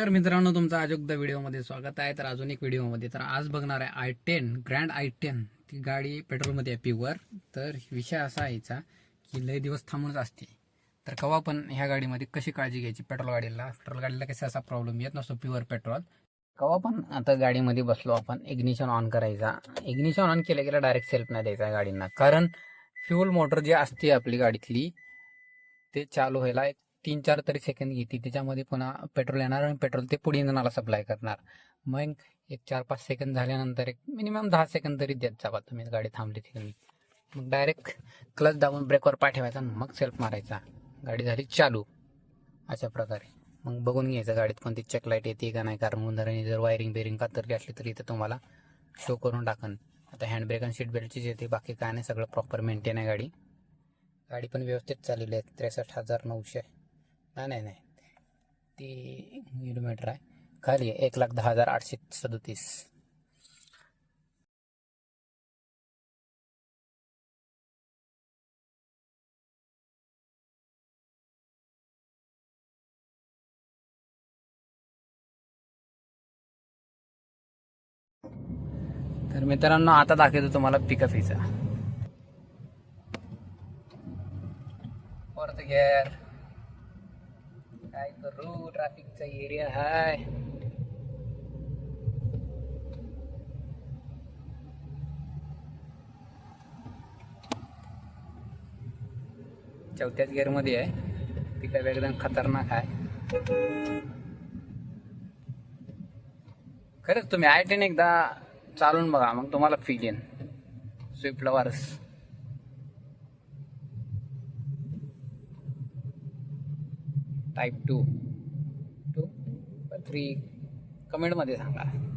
नमस्कार मित्रांनो तुमचं अजोगदा व्हिडिओमध्ये स्वागत आहे. तर अजून एक व्हिडिओमध्ये तर आज बघणार आहे I ten grand I ten ती गाडी पेट्रोलमध्ये आहे प्युअर तर विषय असा यायचा की लय दिवस थांबूनच असते. तर कवा पण ह्या गाडीमध्ये कशी काळजी घ्यायची? पेट्रोल गाडीला पेट्रोल गाडीला कसा असा प्रॉब्लेम येत नसतो प्युअर पेट्रोल. कवा पण आता गाडीमध्ये बसलो आपण इग्निशन ऑन करायचा. इग्निशन ऑन केलं गेलं डायरेक्ट सेल्फ नाही द्यायचा गाडींना. कारण फ्युल मोटर जी असते आपली गाडीतली ते चालू व्हायला एक तीन चार तरी सेकंद घेते. त्याच्यामध्ये पुन्हा पेट्रोल येणार आणि पेट्रोल ते पुढे इंधनाला सप्लाय करणार. मग एक चार पाच सेकंद झाल्यानंतर एक मिनिमम दहा सेकंद तरी देत जावा तुम्ही. गाडी थांबली तिकडे मग डायरेक्ट क्लच दाबून ब्रेकवर पाठवायचा आणि मग सेल्फ मारायचा. गाडी झाली चालू. अशा प्रकारे. मग बघून घ्यायचं गाडीत कोणती चेक लाइट येते का नाही. कारण उदाहरण जर वायरिंग बेरिंग कातरली असली तरी इथं तुम्हाला शो करून टाकन. आता हँड ब्रेक आणि सीट बेल्टचीच येते. बाकी काय नाही. सगळं प्रॉपर मेंटेन आहे गाडी. गाडी पण व्यवस्थित चाललेली आहे. त्रेसष्ट हजार नऊशे. नाही नाही नाही. ती किलोमीटर आहे. खाली एक लाख दहा हजार आठशे सदोतीस. तर मित्रांनो आता दाखवतो तुम्हाला पिकअप हिचा परत गिअर काय करू? ट्रॅफिकचा एरिया हाय. चौथ्याच गिअरमध्ये आहे. पिकअप एकदम खतरनाक आहे. खरंच तुम्ही आय टेन एकदा चालून बघा मग तुम्हाला फील येईल. Swift lovers type two. Two. Three कमेंटमध्ये सांगा.